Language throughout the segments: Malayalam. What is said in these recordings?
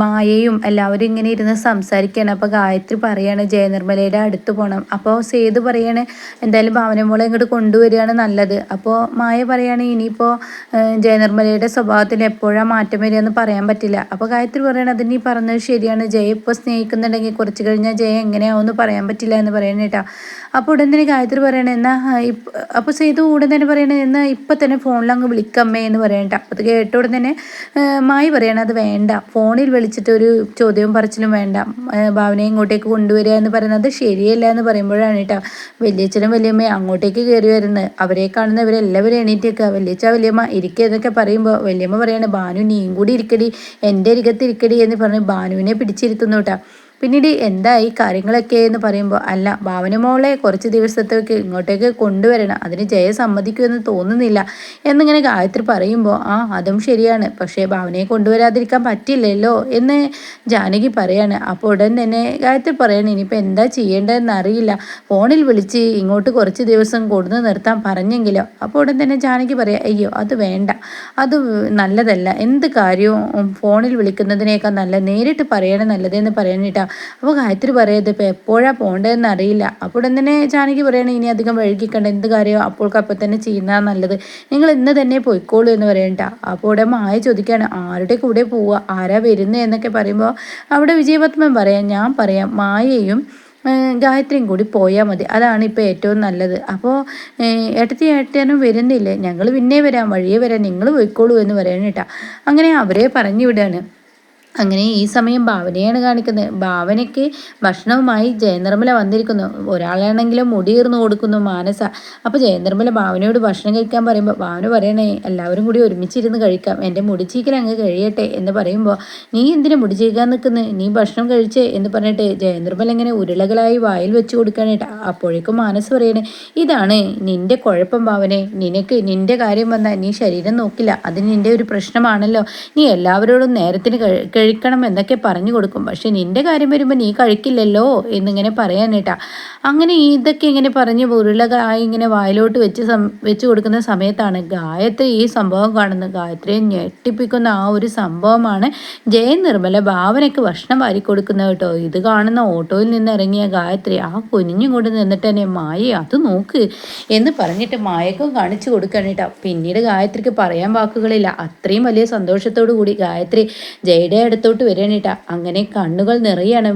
മായയും എല്ലാവരും ഇങ്ങനെ ഇരുന്ന് സംസാരിക്കുകയാണ്. അപ്പോൾ ഗായത്രി പറയാണ് ജയനിർമ്മലയുടെ അടുത്ത് പോകണം അപ്പോൾ സേതു പറയാണ് എന്തായാലും ഭാവന മോളെ ഇങ്ങോട്ട് കൊണ്ടുവരികയാണ് നല്ലത്. അപ്പോൾ മായ പറയാണ് ഇനിയിപ്പോൾ ജയനിർമ്മലയുടെ സ്വഭാവത്തിൽ എപ്പോഴാണ് മാറ്റം വരികയെന്ന് പറയാൻ പറ്റില്ല. അപ്പോൾ ഗായത്രി പറയണത് അതിന് ഈ പറഞ്ഞത് ശരിയാണ്. ജയ ഇപ്പോൾ സ്നേഹിക്കുന്നുണ്ടെങ്കിൽ കുറച്ച് കഴിഞ്ഞാൽ ജയ എങ്ങനെയാവുമെന്ന് പറയാൻ പറ്റില്ല എന്ന് പറയണേട്ടാ അപ്പോൾ ഉടൻ തന്നെ ഗായത്രി പറയണേ എന്നാൽ അപ്പോൾ സേതു ഉടൻ തന്നെ പറയണേ എന്നാൽ ഇപ്പം തന്നെ ഫോണിൽ അങ്ങ് വിളിക്കമ്മേ എന്ന് പറയണ്ട അപ്പോൾ അത് കേട്ട ഉടൻ തന്നെ മായി പറയണത് അത് വേണ്ട. ഫോണിൽ വിളിച്ചിട്ട് ഒരു ചോദ്യവും പറച്ചിലും വേണ്ട. ഭാവനയെ ഇങ്ങോട്ടേക്ക് കൊണ്ടുവരിക എന്ന് പറയുന്നത് ശരിയല്ല എന്ന് പറയുമ്പോഴാണ് കേട്ടോ. വലിയച്ഛനും വലിയമ്മയും അങ്ങോട്ടേക്ക് കയറി വരുന്നത്. അവരെ കാണുന്നവരെല്ലാവരും എണീറ്റേക്കുക വലിയച്ഛ വലിയമ്മ ഇരിക്കുക എന്നൊക്കെ പറയുമ്പോൾ വലിയമ്മ പറയാണ് ഭാനു നീയും കൂടി ഇരിക്കടി. എന്റെ അരികത്ത് ഇരിക്കടി എന്ന് പറഞ്ഞ് ഭാനുവിനെ പിടിച്ചിരുത്തുന്നു കേട്ടോ. പിന്നീട് എന്തായി കാര്യങ്ങളൊക്കെ എന്ന് പറയുമ്പോൾ അല്ല ഭാവന മോളെ കുറച്ച് ദിവസത്തേക്ക് ഇങ്ങോട്ടേക്ക് കൊണ്ടുവരണം. അതിന് ജയ സമ്മതിക്കുമെന്ന് തോന്നുന്നില്ല എന്നിങ്ങനെ ഗായത്രി പറയുമ്പോൾ ആ അതും ശരിയാണ്. പക്ഷേ ഭാവനയെ കൊണ്ടുവരാതിരിക്കാൻ പറ്റില്ലല്ലോ എന്ന് ജാനകി പറയാണ്. അപ്പോൾ ഉടൻ തന്നെ ഗായത്രി പറയാണ് ഇനിയിപ്പോൾ എന്താ ചെയ്യേണ്ടതെന്ന് അറിയില്ല. ഫോണിൽ വിളിച്ച് ഇങ്ങോട്ട് കുറച്ച് ദിവസം കൊണ്ടു നിർത്താൻ പറഞ്ഞെങ്കിലോ? അപ്പോൾ ഉടൻ തന്നെ ജാനകി പറയാം അയ്യോ അത് വേണ്ട. അത് നല്ലതല്ല. എന്ത് കാര്യവും ഫോണിൽ വിളിക്കുന്നതിനേക്കാൾ നല്ല നേരിട്ട് പറയണം നല്ലതെന്ന് പറയാനിട്ടാ അപ്പോൾ ഗായത്രി പറയുന്നത് ഇപ്പോൾ എപ്പോഴാണ് പോകേണ്ടതെന്ന് അറിയില്ല. അപ്പോൾ തന്നെ ജാനകി പറയണേ ഇനി അധികം വഴുകിക്കണ്ട എന്ത് കാര്യമോ അപ്പോൾക്ക് അപ്പം തന്നെ ചെയ്യുന്നതാ നല്ലത്. നിങ്ങൾ ഇന്ന് തന്നെ പോയിക്കോളൂ എന്ന് പറയണ്ട. അപ്പോൾ ഇവിടെ മായ ചോദിക്കുകയാണ് ആരുടെ കൂടെ പോവുക ആരാ വരുന്നത് എന്നൊക്കെ പറയുമ്പോൾ അവിടെ വിജയപത്മൻ പറയാം ഞാൻ പറയാം. മായയും ഗായത്രിയും കൂടി പോയാൽ മതി. അതാണ് ഇപ്പോൾ ഏറ്റവും നല്ലത്. അപ്പോൾ ഏട്ടത്തി ഏട്ടനും വരുന്നില്ലേ? ഞങ്ങൾ പിന്നെ വരാം. വഴിയേ വരാം. നിങ്ങൾ പോയിക്കോളൂ എന്ന് കേട്ടോ. അങ്ങനെ അവരെ പറഞ്ഞു വിടാണ്. അങ്ങനെ ഈ സമയം ഭാവനയാണ് കാണിക്കുന്നത്. ഭാവനയ്ക്ക് ഭക്ഷണവുമായി ജയനിർമ്മല വന്നിരിക്കുന്നു. ഒരാളാണെങ്കിലും മുടിയീർന്നു കൊടുക്കുന്നു മാനസ. അപ്പോൾ ജയനിർമ്മല ഭാവനയോട് ഭക്ഷണം കഴിക്കാൻ പറയുമ്പോൾ ഭാവന പറയണേ എല്ലാവരും കൂടി ഒരുമിച്ചിരുന്ന് കഴിക്കാം. എന്റെ മുടിച്ചീക്കൽ അങ്ങ് കഴിയട്ടെ എന്ന് പറയുമ്പോൾ നീ എന്തിനു മുടിച്ചീക്കാൻ നിൽക്കുന്നു? നീ ഭക്ഷണം കഴിച്ചേ എന്ന് പറഞ്ഞിട്ട് ജയനിർമ്മല ഇങ്ങനെ ഉരുളകളായി വായിൽ വെച്ച് കൊടുക്കാനായിട്ട് അപ്പോഴേക്കും മാനസ് പറയണേ ഇതാണ് നിന്റെ കുഴപ്പം ഭാവനെ. നിനക്ക് നിന്റെ കാര്യം വന്നാൽ നീ ശരീരം നോക്കില്ല. അത് നിന്റെ ഒരു പ്രശ്നമാണല്ലോ. നീ എല്ലാവരോടും നേരത്തിന് കഴിക്കണം എന്നൊക്കെ പറഞ്ഞു കൊടുക്കും. പക്ഷെ നിന്റെ കാര്യം വരുമ്പോൾ നീ കഴിക്കില്ലല്ലോ എന്നിങ്ങനെ പറയാനേട്ടാ. അങ്ങനെ ഇതൊക്കെ ഇങ്ങനെ പറഞ്ഞ് ഉരുളകളായി ഇങ്ങനെ വായിലോട്ട് വെച്ച് വെച്ച് കൊടുക്കുന്ന സമയത്താണ് ഗായത്രി ഈ സംഭവം കാണുന്നത്. ഗായത്രിയെ ഞെട്ടിപ്പിക്കുന്ന ആ ഒരു സംഭവമാണ് ജയൻ നിർമ്മല ഭാവനയ്ക്ക് ഭക്ഷണം വാരി കൊടുക്കുന്നത് കേട്ടോ. ഇത് കാണുന്ന ഓട്ടോയിൽ നിന്ന് ഇറങ്ങിയ ഗായത്രി ആ കുനിഞ്ഞും കൊണ്ട് നിന്നിട്ട് തന്നെ മായ അത് നോക്ക് എന്ന് പറഞ്ഞിട്ട് മായക്കും കാണിച്ചു കൊടുക്കണം കേട്ടോ. പിന്നീട് ഗായത്രിക്ക് പറയാൻ വാക്കുകളില്ല. അത്രയും വലിയ സന്തോഷത്തോടു കൂടി ഗായത്രി ജയുടെ അടുത്തോട്ട് വരികയാണിട്ടാ അങ്ങനെ കണ്ണുകൾ നിറയാണ്.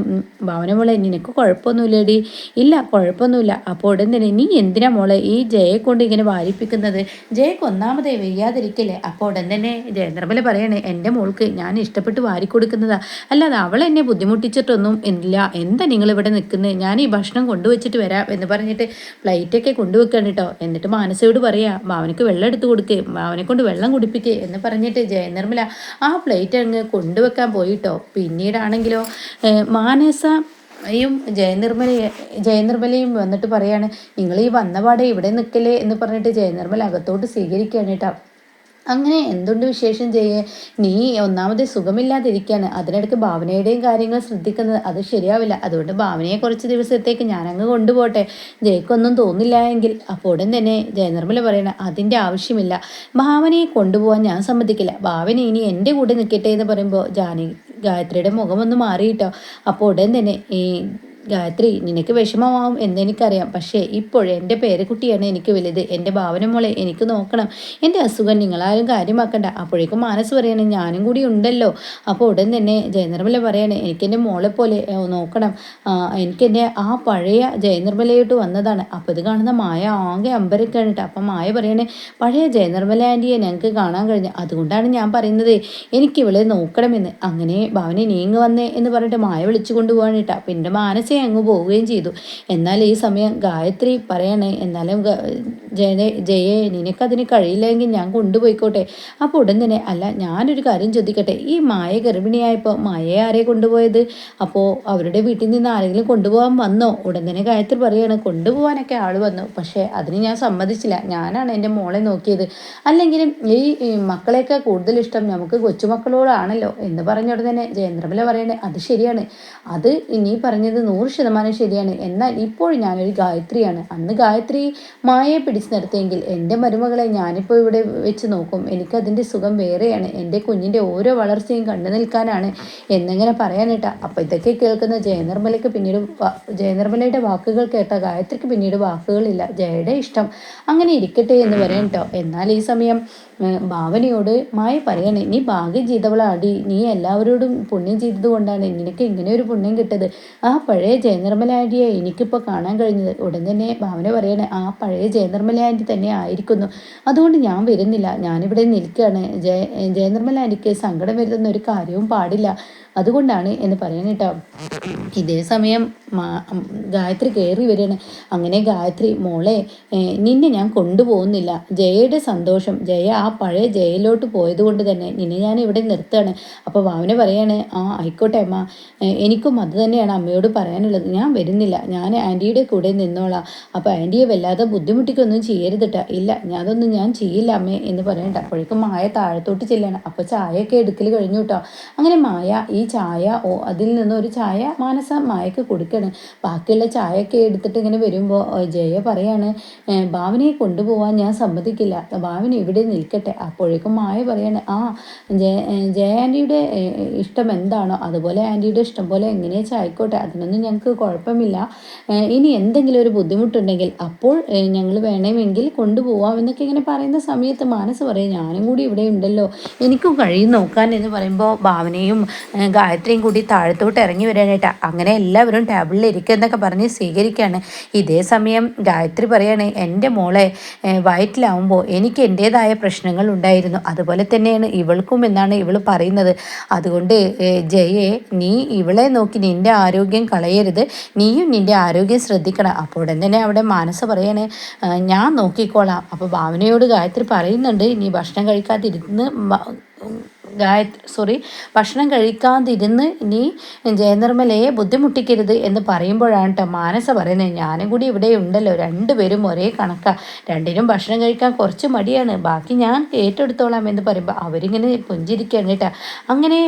ഭാവന മോളെ നിനക്ക് കുഴപ്പമൊന്നുമില്ലടി. ഇല്ല കുഴപ്പമൊന്നുമില്ല. അപ്പോൾ ഉടൻ തന്നെ നീ എന്തിനാ മോളെ ഈ ജയെ കൊണ്ട് ഇങ്ങനെ വാരിപ്പിക്കുന്നത്? ജയക്ക് ഒന്നാമതേ വയ്യാതിരിക്കില്ലേ? അപ്പോൾ ഉടൻ തന്നെ ജയനിർമ്മല പറയണേ എന്റെ മോൾക്ക് ഞാൻ ഇഷ്ടപ്പെട്ട് വാരിക്കൊടുക്കുന്നതാ. അല്ലാതെ അവൾ എന്നെ ബുദ്ധിമുട്ടിച്ചിട്ടൊന്നും ഇല്ല. എന്താ നിങ്ങൾ ഇവിടെ നിൽക്കുന്നത്? ഞാൻ ഈ ഭക്ഷണം കൊണ്ടുവച്ചിട്ട് വരാം എന്ന് പറഞ്ഞിട്ട് പ്ലേറ്റൊക്കെ കൊണ്ടുവെക്കാണ് കേട്ടോ എന്നിട്ട് മാനസയോട് പറയാ ഭാവനക്ക് വെള്ളം എടുത്ത് കൊടുക്കുക ഭാവനെ കൊണ്ട് വെള്ളം കുടിപ്പിക്കുക എന്ന് പറഞ്ഞിട്ട് ജയനിർമ്മല ആ പ്ലേറ്റ് അങ്ങ് കൊണ്ടുവെക്കാൻ ചെയ്യാൻ പോയിട്ടോ? പിന്നീടാണെങ്കിലോ മാനസ യും ജയനിർമ്മല ജയനിർമ്മലയും വന്നിട്ട് പറയാണ് നിങ്ങൾ ഈ വന്നപാടെ ഇവിടെ നിൽക്കലേ എന്ന് പറഞ്ഞിട്ട് ജയനിർമ്മല അകത്തോട്ട് സ്വീകരിക്കുകയാണ് കേട്ടോ. അങ്ങനെ എന്തുണ്ട് വിശേഷം ചെയ്യേ നീ ഒന്നാമത് സുഖമില്ലാതിരിക്കുകയാണ് അതിനിടയ്ക്ക് ഭാവനയുടെയും കാര്യങ്ങൾ ശ്രദ്ധിക്കുന്നത് അത് ശരിയാവില്ല. അതുകൊണ്ട് ഭാവനയെ കുറച്ച് ദിവസത്തേക്ക് ഞാനങ്ങ് കൊണ്ടുപോട്ടെ. ജയക്കൊന്നും തോന്നില്ല എങ്കിൽ. ഉടൻ തന്നെ ജയനിർമ്മല പറയണ അതിന്റെ ആവശ്യമില്ല. ഭാവനയെ കൊണ്ടുപോകാൻ ഞാൻ സമ്മതിക്കില്ല. ഭാവന ഇനി എന്റെ കൂടെ നിൽക്കട്ടെ എന്ന് പറയുമ്പോൾ ജാനി ഗായത്രിയുടെ മുഖമൊന്ന് മാറിയിട്ടോ? അപ്പോൾ ഉടൻ തന്നെ ഈ ഗായത്രി നിനക്ക് വിഷമമാവും എന്നെനിക്കറിയാം പക്ഷേ ഇപ്പോൾ എന്റെ പേരക്കുട്ടിയാണ് എനിക്ക് വലുത്. എന്റെ ഭാവന മോളെ എനിക്ക് നോക്കണം. എന്റെ അസുഖം നിങ്ങളാരും കാര്യമാക്കണ്ട. അപ്പോഴേക്കും മാനസ് പറയണേ ഞാനും കൂടി ഉണ്ടല്ലോ. അപ്പോൾ ഉടൻ തന്നെ ജയനിർമ്മല പറയണേ എനിക്കെന്റെ മോളെ പോലെ നോക്കണം. എനിക്കെന്റെ ആ പഴയ ജയനിർമ്മലയോട്ട് വന്നതാണ്. അപ്പോൾ ഇത് കാണുന്ന മായ ആകെ അമ്പരക്കാണിട്ട് അപ്പം മായ പറയണേ പഴയ ജയനിർമ്മല ആന്റിയെ ഞങ്ങൾക്ക് കാണാൻ കഴിഞ്ഞു. അതുകൊണ്ടാണ് ഞാൻ പറയുന്നത് എനിക്ക് ഇവളെ നോക്കണമെന്ന്. അങ്ങനെ ഭാവന നീങ്ങി വന്നേ എന്ന് പറഞ്ഞിട്ട് മായ വിളിച്ചു കൊണ്ടുപോകാൻ അപ്പം പിന്നെ മാനസ അങ്ങ് പോവുകയും ചെയ്തു. എന്നാൽ ഈ സമയം ഗായത്രി പറയണേ എന്നാലും ജയ ജയെ നിനക്കതിന് കഴിയില്ലെങ്കിൽ ഞാൻ കൊണ്ടുപോയിക്കോട്ടെ. അപ്പോൾ ഉടൻ തന്നെ അല്ല ഞാനൊരു കാര്യം ചോദിക്കട്ടെ. ഈ മായ ഗർഭിണിയായപ്പോൾ മായയെ ആരെ കൊണ്ടുപോയത്? അപ്പോൾ അവരുടെ വീട്ടിൽ നിന്ന് ആരെങ്കിലും കൊണ്ടുപോകാൻ വന്നോ? ഉടൻ തന്നെ ഗായത്രി പറയാണ് കൊണ്ടുപോകാനൊക്കെ ആൾ വന്നു. പക്ഷേ അതിന് ഞാൻ സമ്മതിച്ചില്ല. ഞാനാണ് എന്റെ മോളെ നോക്കിയത്. അല്ലെങ്കിലും ഈ മക്കളെയൊക്കെ കൂടുതൽ ഇഷ്ടം നമുക്ക് കൊച്ചുമക്കളോടാണല്ലോ എന്ന് പറഞ്ഞ ഉടനെ ജയന്ദ്രമല പറയണേ അത് ശരിയാണ്. അത് ഇനി പറഞ്ഞത് നൂറ് നൂറ് ശതമാനം ശരിയാണ്. എന്നാൽ ഇപ്പോൾ ഞാനൊരു ഗായത്രിയാണ്. അന്ന് ഗായത്രി മായയെ പിടിച്ചു നിർത്തിയെങ്കിൽ എന്റെ മരുമകളെ ഞാനിപ്പോൾ ഇവിടെ വെച്ച് നോക്കും. എനിക്കതിന്റെ സുഖം വേറെയാണ്. എന്റെ കുഞ്ഞിന്റെ ഓരോ വളർച്ചയും കണ്ടു നിൽക്കാനാണ് എന്നിങ്ങനെ പറയാനിട്ട. അപ്പോൾ ഇതൊക്കെ കേൾക്കുന്ന ജയനിർമ്മലയ്ക്ക് പിന്നീട് ജയനിർമ്മലയുടെ വാക്കുകൾ കേട്ട ഗായത്രിക്ക് പിന്നീട് വാക്കുകളില്ല. ജയയുടെ ഇഷ്ടം അങ്ങനെ ഇരിക്കട്ടെ എന്ന് പറയാൻ കേട്ടോ എന്നാൽ ഈ സമയം ഭാവനയോട് മായ പറയണേ നീ ഭാഗ്യം ചെയ്തവളാടി. നീ എല്ലാവരോടും പുണ്യം ചെയ്തത് കൊണ്ടാണ്. നിനക്ക് ഇങ്ങനെ ഒരു പുണ്യം കിട്ടത്. ആ പഴയ ജയനിർമ്മല ആന്റിയെ എനിക്കിപ്പോൾ കാണാൻ കഴിഞ്ഞത്. ഉടൻ തന്നെ ഭാവന പറയണേ ആ പഴയ ജയനിർമ്മല ആന്റി തന്നെ ആയിരിക്കുന്നു. അതുകൊണ്ട് ഞാൻ വരുന്നില്ല. ഞാനിവിടെ നിൽക്കുകയാണ്. ജയ ജയനിർമ്മല ആന്റിക്ക് സങ്കടം വരുത്തുന്ന ഒരു കാര്യവും പാടില്ല. അതുകൊണ്ടാണ് എന്ന് പറയാൻ കേട്ടോ. ഇതേ സമയം ഗായത്രി കയറി വരികയാണ്. അങ്ങനെ ഗായത്രി മോളെ നിന്നെ ഞാൻ കൊണ്ടുപോകുന്നില്ല. ജയയുടെ സന്തോഷം ജയ ആ പഴയ ജയയിലോട്ട് പോയത് കൊണ്ട് തന്നെ നിന്നെ ഞാൻ ഇവിടെ നിർത്തുകയാണ്. അപ്പോൾ ഭാവന പറയാണ് ആ ആയിക്കോട്ടെ അമ്മ. എനിക്കും അത് തന്നെയാണ് അമ്മയോട് പറയാനുള്ളത്. ഞാൻ വരുന്നില്ല. ഞാൻ ആന്റിയുടെ കൂടെ നിന്നോളാം. അപ്പോൾ ആന്റിയെ വല്ലാതെ ബുദ്ധിമുട്ടിക്കൊന്നും ചെയ്യരുതിട്ട ഇല്ല ഞാനതൊന്നും ഞാൻ ചെയ്യില്ല അമ്മേ എന്ന് പറയണ്ട. അപ്പോഴേക്കും മായ താഴത്തോട്ട് ചെല്ലണം. അപ്പോൾ ചായയൊക്കെ എടുക്കൽ കഴിഞ്ഞു കേട്ടോ അങ്ങനെ മായ ഈ ചായ ഓ അതിൽ നിന്ന് ഒരു ചായ മാനസ മായക്ക് കൊടുക്കണം. ബാക്കിയുള്ള ചായയൊക്കെ എടുത്തിട്ട് ഇങ്ങനെ വരുമ്പോൾ ജയ പറയാണ് ഭാവനയെ കൊണ്ടുപോകാൻ ഞാൻ സമ്മതിക്കില്ല. ഭാവന ഇവിടെ നിൽക്കട്ടെ. അപ്പോഴേക്കും മായ പറയാണ് ആ ജയ ആന്റിയുടെ ഇഷ്ടം എന്താണോ അതുപോലെ ആന്റിയുടെ ഇഷ്ടം പോലെ എങ്ങനെ ചായക്കോട്ടെ അതിനൊന്നും ഞങ്ങൾക്ക് കുഴപ്പമില്ല. ഇനി എന്തെങ്കിലും ഒരു ബുദ്ധിമുട്ടുണ്ടെങ്കിൽ അപ്പോൾ ഞങ്ങൾ വേണമെങ്കിൽ കൊണ്ടുപോകാം എന്നൊക്കെ ഇങ്ങനെ പറയുന്ന സമയത്ത് മാനസ് പറയും ഞാനും കൂടി ഇവിടെ ഉണ്ടല്ലോ എനിക്കും കഴിയും നോക്കാൻ എന്ന് പറയുമ്പോൾ ഭാവനയും ഗായത്രിയും കൂടി താഴത്തോട്ട് ഇറങ്ങി വരാനായിട്ട് അങ്ങനെ എല്ലാവരും ടേബിളിൽ ഇരിക്കുന്നൊക്കെ പറഞ്ഞ് സ്വീകരിക്കുകയാണ്. ഇതേ സമയം ഗായത്രി പറയാണ് എന്റെ മോളെ വയറ്റിലാവുമ്പോൾ എനിക്ക് എന്റേതായ പ്രശ്നങ്ങൾ ഉണ്ടായിരുന്നു. അതുപോലെ തന്നെയാണ് ഇവൾക്കും എന്നാണ് ഇവൾ പറയുന്നത്. അതുകൊണ്ട് ജയെ നീ ഇവളെ നോക്കി നിന്റെ ആരോഗ്യം കളയരുത്. നീയും നിന്റെ ആരോഗ്യം ശ്രദ്ധിക്കണം. അപ്പോൾ ഉടൻ തന്നെ അവിടെ മാനസ പറയാണ് ഞാൻ നോക്കിക്കോളാം. അപ്പോൾ ഭാവനയോട് ഗായത്രി പറയുന്നുണ്ട് നീ ഭക്ഷണം കഴിക്കാതിരുന്ന് ഗായത്രി സോറി ഭക്ഷണം കഴിക്കാതിരുന്ന് ഇനി ജയനിർമ്മലയെ ബുദ്ധിമുട്ടിക്കരുത് എന്ന് പറയുമ്പോഴാണ് കേട്ടോ മാനസ പറയുന്നത്. ഞാനും കൂടി ഇവിടെ ഉണ്ടല്ലോ രണ്ടുപേരും ഒരേ കണക്കാണ് രണ്ടിനും ഭക്ഷണം കഴിക്കാൻ കുറച്ച് മടിയാണ്. ബാക്കി ഞാൻ ഏറ്റെടുത്തോളാം എന്ന് പറയുമ്പോൾ അവരിങ്ങനെ പുഞ്ചിരിക്കുകയാണ് കേട്ടോ അങ്ങനെ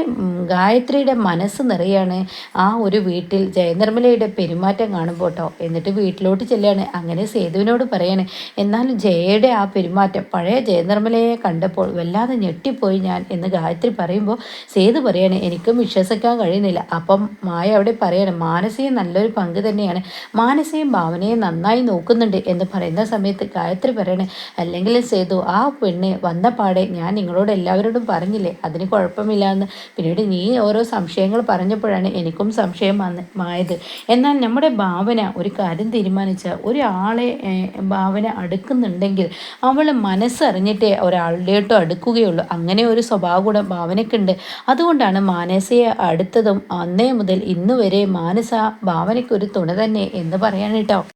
ഗായത്രിയുടെ മനസ്സ് നിറയാണ് ആ ഒരു വീട്ടിൽ ജയനിർമ്മലയുടെ പെരുമാറ്റം കാണുമ്പോൾ കേട്ടോ എന്നിട്ട് വീട്ടിലോട്ട് ചെല്ലുകയാണ്. അങ്ങനെ സേതുവിനോട് പറയാണ് എന്നാലും ജയയുടെ ആ പെരുമാറ്റം പഴയ ജയനിർമ്മലയെ കണ്ടപ്പോൾ വല്ലാതെ ഞെട്ടിപ്പോയി ഞാൻ എന്ന് ഗായത്രി ഗായത്രി പറയുമ്പോൾ സേതു പറയാണ് എനിക്കും വിശ്വസിക്കാൻ കഴിയുന്നില്ല. അപ്പം മായ അവിടെ പറയാണ് മാനസികം നല്ലൊരു പങ്ക് തന്നെയാണ്. മാനസികം ഭാവനയെ നന്നായി നോക്കുന്നുണ്ട് എന്ന് പറയുന്ന സമയത്ത് ഗായത്രി പറയണേ അല്ലെങ്കിൽ സേതു ആ പെണ്ണ് വന്ന പാടെ ഞാൻ നിങ്ങളോട് എല്ലാവരോടും പറഞ്ഞില്ലേ അതിന് കുഴപ്പമില്ല എന്ന് പിന്നീട് നീ ഓരോ സംശയങ്ങൾ പറഞ്ഞപ്പോഴാണ് എനിക്കും സംശയം മായത്. എന്നാൽ നമ്മുടെ ഭാവന ഒരു കാര്യം തീരുമാനിച്ച ഒരാളെ ഭാവന അടുക്കുന്നുണ്ടെങ്കിൽ അവൾ മനസ്സറിഞ്ഞിട്ടേ ഒരാളുടെയോട്ടോ അടുക്കുകയുള്ളൂ. അങ്ങനെ ഒരു സ്വഭാവ ഗുണം ഭാവനയ്ക്കുണ്ട് അതുകൊണ്ടാണ് മാനസയെ അടുത്തതും അന്നേ മുതൽ ഇന്നുവരെ മാനസ ഭാവനയ്ക്കൊരു തുണ തന്നെ എന്ന് പറയാൻ കേട്ടോ.